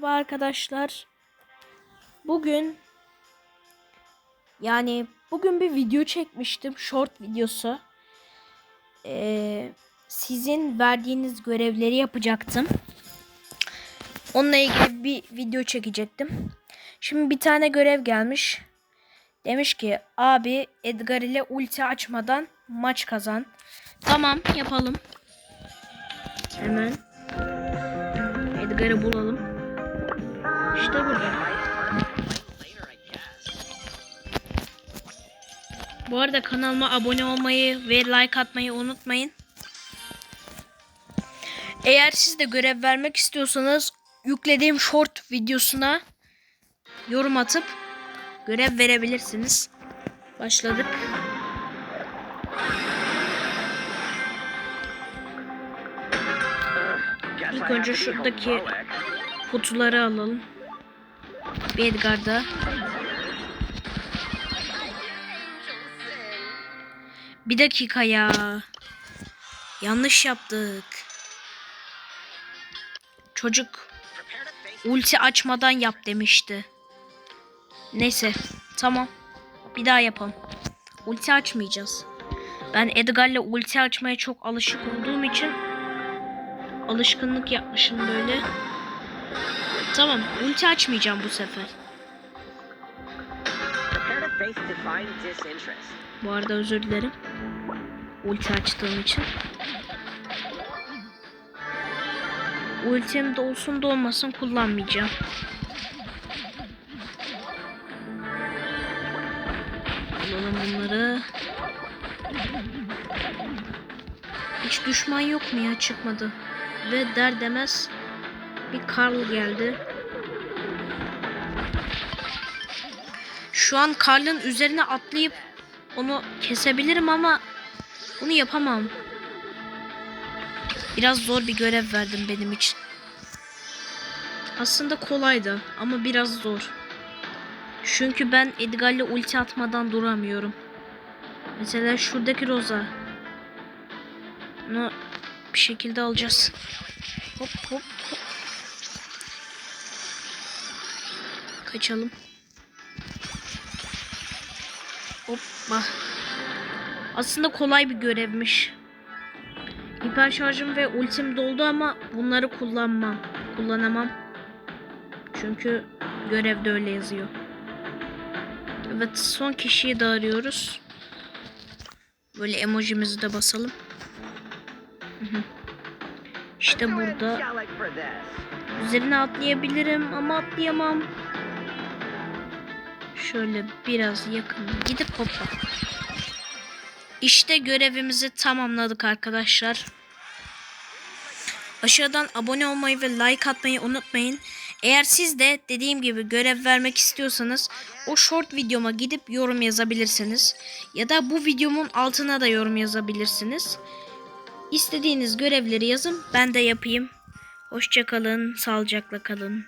Merhaba arkadaşlar. Bugün yani bugün bir video çekmiştim. Short videosu. Ee, sizin verdiğiniz görevleri yapacaktım. Onunla ilgili bir video çekecektim. Şimdi bir tane görev gelmiş. Demiş ki abi Edgar ile ulti açmadan maç kazan. Tamam yapalım. Hemen Edgar'ı bulalım. İşte burada. Bu arada kanalıma abone olmayı ve like atmayı unutmayın. Eğer siz de görev vermek istiyorsanız yüklediğim short videosuna yorum atıp görev verebilirsiniz. Başladık. İlk önce şuradaki kutuları alalım. Bir Edgar'da. Bir dakika ya. Yanlış yaptık. Çocuk ulti açmadan yap demişti. Neyse tamam. Bir daha yapalım. Ulti açmayacağız. Ben Edgar'la ulti açmaya çok alışık olduğum için alışkınlık yapmışım böyle. Tamam, ulti açmayacağım bu sefer. Bu arada özür dilerim. Ulti açtığım için. Ultim de olsun da olmasın kullanmayacağım. Alalım bunları. Hiç düşman yok mu ya çıkmadı. Ve der demez bir Karl geldi. Şu an Karl'ın üzerine atlayıp onu kesebilirim ama bunu yapamam. Biraz zor bir görev verdim benim için. Aslında kolaydı ama biraz zor. Çünkü ben Edgar'la ulti atmadan duramıyorum. Mesela şuradaki Rosa. Bunu bir şekilde alacağız. Hop hop hop. Kaçalım. Hoppa. Aslında kolay bir görevmiş. Hiper şarjım ve ultim doldu ama bunları kullanmam. Kullanamam. Çünkü görevde öyle yazıyor. Evet son kişiyi de arıyoruz. Böyle emojimizi de basalım. İşte burada üzerine atlayabilirim ama atlayamam. Şöyle biraz yakın gidip hoppa. İşte görevimizi tamamladık arkadaşlar. Aşağıdan abone olmayı ve like atmayı unutmayın. Eğer siz de dediğim gibi görev vermek istiyorsanız o short videoma gidip yorum yazabilirsiniz. Ya da bu videomun altına da yorum yazabilirsiniz. İstediğiniz görevleri yazın ben de yapayım. Hoşçakalın, sağlıcakla kalın.